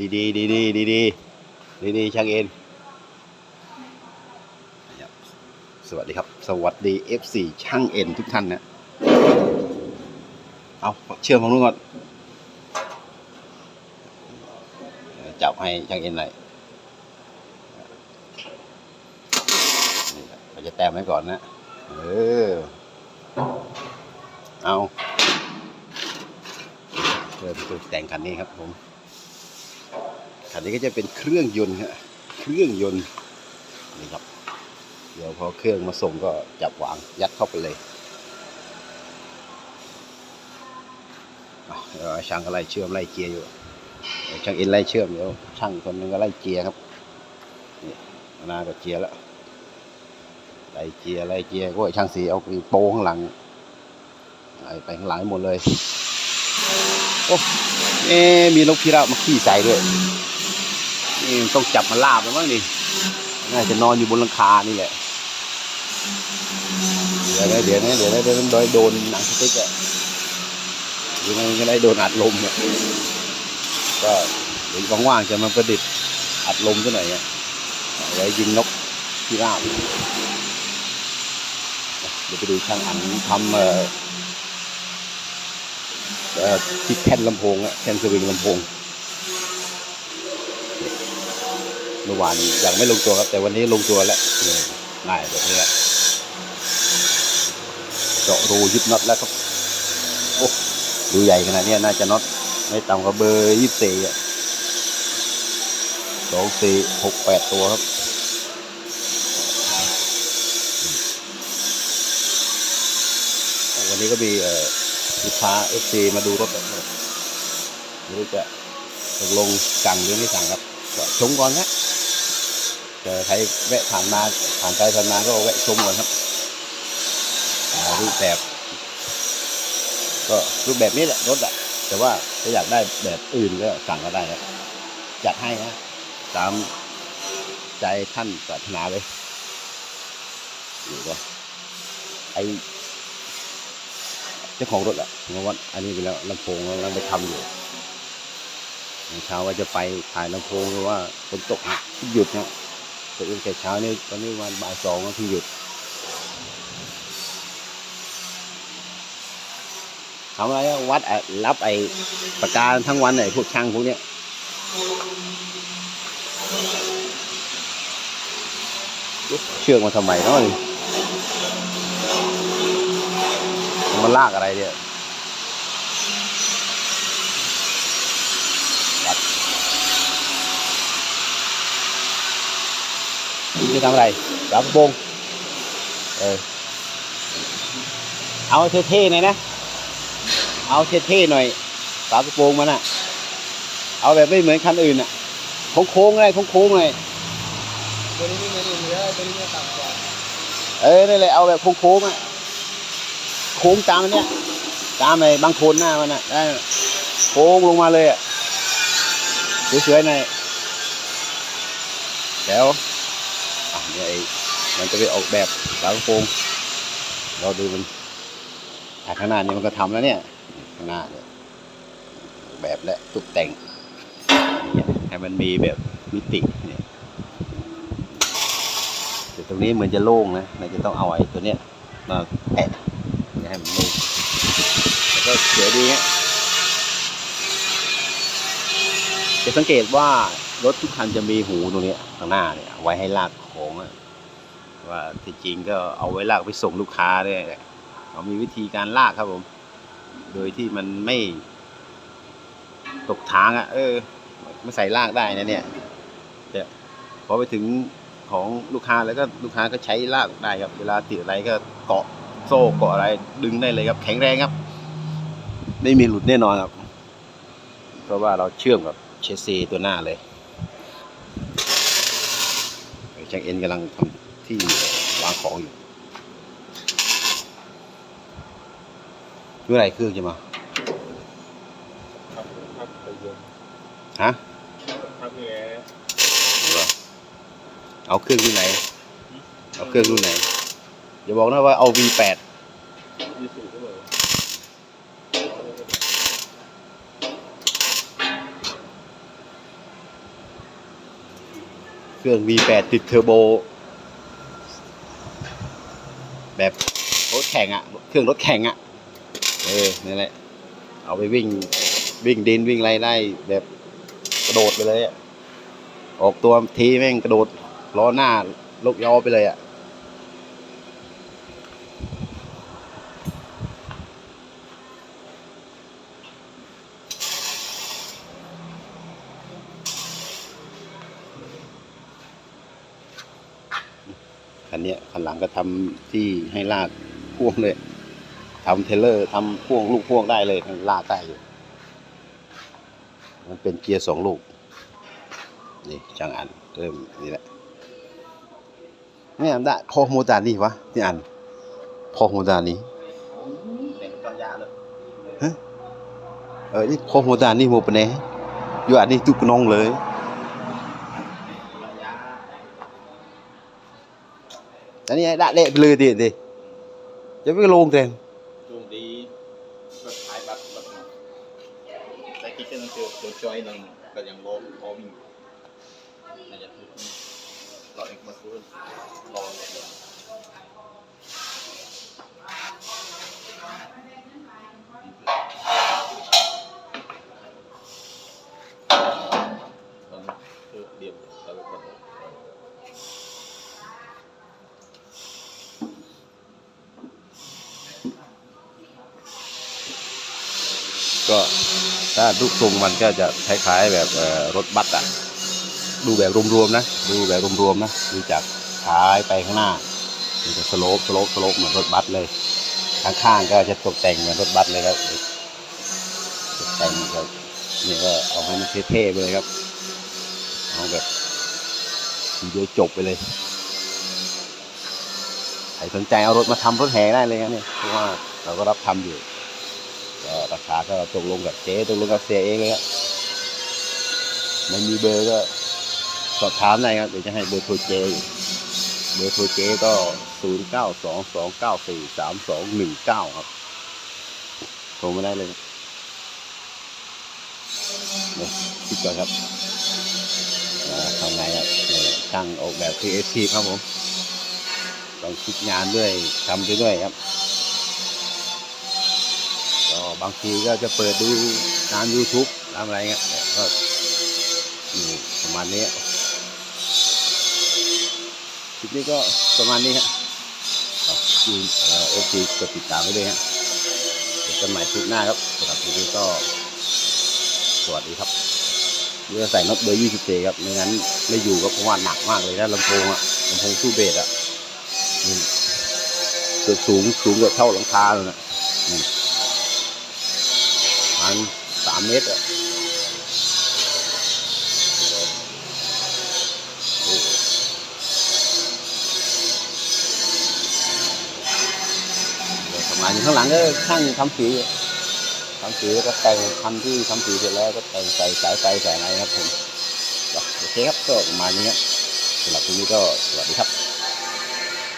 ดีดีดีดีดีดีดีดีช่างเอ็นสวัสดีครับ สวัสดี F4 ช่างเอ็นทุกท่านนะ เอาเชื่อมของนู้นก่อน จับให้ช่างเอ็นหน่อยเราจะแต้มไว้ก่อนนะ เออ เอาเริ่มตกแต่งคันนี้ครับผม คันนี้ก็จะเป็นเครื่องยนต์ครับเครื่องยนต์นี่ครับ เดี๋ยวพอเครื่องมาส่งก็จับวางยัดเข้าไปเลยเดี๋ยวช่างก็ไล่เชื่อมไล่เกียร์อยู่ช่างเอ็นไล่เชื่อมเดี๋ยวช่างคนหนึงก็ไล่เกียร์ครับนี่นาก็เกียร์แล้วไล่เกียร์ไล่เกียร์ก็ช่างสีเอาไปโป้ข้างหลังไล่ไปข้างหลังหมดเลยโอ้เอ๊มีนกพิราบมาขี้ใส่ด้วย นี่ต้องจับมาลาบแล้วมั้งนี่น่าจะนอนอยู่บนหลังคานี่แหละ เดี๋ยวนะเดี๋ยวนะเดี๋ยวนะเดี๋ยวโดนโดนหนังสติ๊กอะยังไงก็ได้โดนอัดลมอะก็เดี๋ยวว่างๆจะมาประดิษฐ์อัดลมซะหน่อยอะไว้ยิงนกพิราบเดี๋ยวไปดูช่างอันทำเอ่อที่แท่นลำโพงอะแท่นสวิงลำโพง เมื่อวานยังไม่ลงตัวครับ แต่วันนี้ลงตัวแล้วง่ายแบบนี้แหละเจาะรูยึดน็อตแล้วครับโอ้ดูใหญ่ขนาดนี้น่าจะน็อตไม่ต่ำกว่าเบอร์ยี่สิบสี่อะสองสี่หกแปดตัวครับวันนี้ก็มีลูกค้าเอฟซีมาดูรถไม่รู้จะตกลงสั่งหรือไม่สั่งครับชมก่อนครับ เจอใครแวะผ่านมาผ่านไปผ่านมาก็แวะชมก่อนครับรูปแบบ ก็รูปแบบนี้แหละรถอะแต่ว่าถ้าอยากได้แบบอื่นก็สั่งก็ได้ครับจัดให้นะตามใจท่านปรารถนาเลยอยู่ก็ไอเจ้าของรถอะเมื่อวันอันนี้ไปแล้วลำโพงกำลังไปทำอยู่เช้าว่าจะไปถ่ายลำโพงหรือว่าฝนตกหยุดเนะ ตื่นแต่เช้านี่ตอนนี้วันบ่ายสองก็ที่หยุดทำอะไรวัดอะรับไอ้ประกาทั้งวันไอ้พวกช่างพวกเนี้ยเชือกมาทำไมเนาะมันลากอะไรเนี่ย คุณจะทำอะไรฝากระโปรงเออเอาเท่ๆหน่อยนะ เอาเท่ๆหน่อยฝากระโปรงมันอะเอาแบบไม่เหมือนคันอื่นอะโค้งๆอะไรโค้งๆเลยตัวนี้ไม่เหมืออนเลยตัวนี้จะต่ำกว่าเออนี่แหละเอาแบบโค้งๆอะโค้งตามอันเนี้ยตามไอ้บางคนหน้ามันอะได้โค้งลงมาเลยอะสวยๆหน่อยแล้ว อะเดี๋ยวไอ้มันจะไปออกแบบฝากระโปรงเราดูมันอะข้างหน้านี่มันก็ทำแล้วเนี่ยข้างหน้าเนี่ยออกแบบและตกแต่งให้มันมีแบบมิติเนี่ยแต่ตรงนี้เหมือนจะโล่งนะเราจะต้องเอาไอ้ตัวเนี้ยมาแปะให้มันโล่งแล้วก็เสวยดีฮะจะสังเกตว่ารถทุกคันจะมีหูตรงนี้ข้างหน้าเนี่ยไว้ให้ลาก ของว่าที่จริงก็เอาไว้ลากไปส่งลูกค้าด้วยเขามีวิธีการลากครับผม โดยที่มันไม่ตกทางอะ เออไม่ใส่ลากได้นะเนี่ยแต่พอไปถึงของลูกค้าแล้วก็ลูกค้าก็ใช้ลากได้ครับ เวลาติดอะไรก็เกาะโซ่เกาะอะไร ดึงได้เลยครับ แข็งแรงครับ ไม่มีหลุดแน่นอนครับ เพราะว่าเราเชื่อมกับเชสซีตัวหน้าเลย ช่างเอ็นกำลังทำที่วางของอยู่เมื่อไหร่เครื่องจะมาครับครับไปเยอะฮะครับแหละเอาเครื่องรุ่นไหน เอาเครื่องรุ่นไหนอย่าบอกนะว่าเอา V8 ยี่สิบก็เลย เครื่อง V8 ติดเทอร์โบ แบบรถแข่งอะ่ะ เครื่องรถแข่งอะ่ะ เออนี่นแหละ เอาไปวิ่ง วิ่งดินวิ่งอะไรได้แบบกระโดดไปเลยอะ่ะ ออกตัวทีแม่งกระโดดล้อหน้าลกยอไปเลยอะ่ะ เนี้ยคันหลังก็ทำที่ให้ลากพ่วงเลยทำเทรลเลอร์ทำพ่วงลูกพ่วงได้เลยลากได้อยู่ มันเป็นเกียร์สองลูก นี่ช่างอันเริ่มนี่แหละเนี่ยได้พอโมดานี่วะนี่อันพอโมดานี่ฮะเออนี่พอโมดานี่โมปะเน่อยู่อันนี้ตุกนองเลย อันนี้ đã đệ lừa tiền thì chứ biết luôn tiền ช่วงนี้ก็ขายบัตรบัตรมาแต่คิดจะต้องเจอตัวจอยหนึ่งก็ยังรอรอวิ่งน่าจะถูกรอเอกมาซื้อรอเลยตอนนี้คือเดียวเราไปกดเลย ก็ถ้าทุกทรงมันก็จะคล้ายๆแบบรถบัสอะดูแบบรวมๆนะ ดูแบบรวมๆนะดูจากท้ายไปข้างหน้ามันจะสโลปสโลปสโลปเหมือนรถบัสเลยข้างๆก็จะตกแต่งเหมือนรถบัสเลยครับตกแต่งแบบนี่ก็เอาให้มันเท่ๆไปเลยครับเอาแบบเดียวจบไปเลยใครสนใจเอารถมาทำรถแห่ได้เลยครับเนี่ยเพราะว่าเราก็รับทำอยู่ ก็ราคาก็ตกลงกับเจ๊ตกลงกับเสียเองเลยครับไม่มีเบอร์ก็สอบถามได้ครับเดี๋ยวจะให้เบอร์โทรเจเบอร์โทรเจก็ศูนย์เก้าสองสองเก้าสี่สามสองหนึ่งเก้าครับโทรมาได้เลยเนี่ยคิดก่อนครับอ่าทำไงครับช่างออกแบบครีเอทีครับผมต้องคิดงานด้วยทำไปด้วยครับ บางทีก็จะเปิดดูตาม YouTube ตามอะไรเงี้ยแต่ก็อยู่ประมาณนี้คลิปนี้ก็ประมาณนี้ฮะขอบคุณเอฟซีกดติดตามไว้ด้วยฮะเจอกันใหม่คลิปหน้าครับสำหรับคลิปนี้ก็ สวัสดีครับเรือใส่น็อตเบอร์24ครับไม่งั้นไม่อยู่ก็เพราะว่าหนักมากเลยนะลำโพงอะลำโพงสู้เบสอะเกือบสูงสูงเกือบเท่าหลังคาเลยนะ เมตรอะโอ้เดี๋ยวประมาณนี้ข้างหลังก็ช่างทำสีทำสีแล้วก็แต่งคันที่ทำสีเสร็จแล้วก็แต่งใส่สายไฟใส่อะไรครับผมโอเคครับก็ประมาณนี้ครับสำหรับวันนี้ก็สวัสดีครับ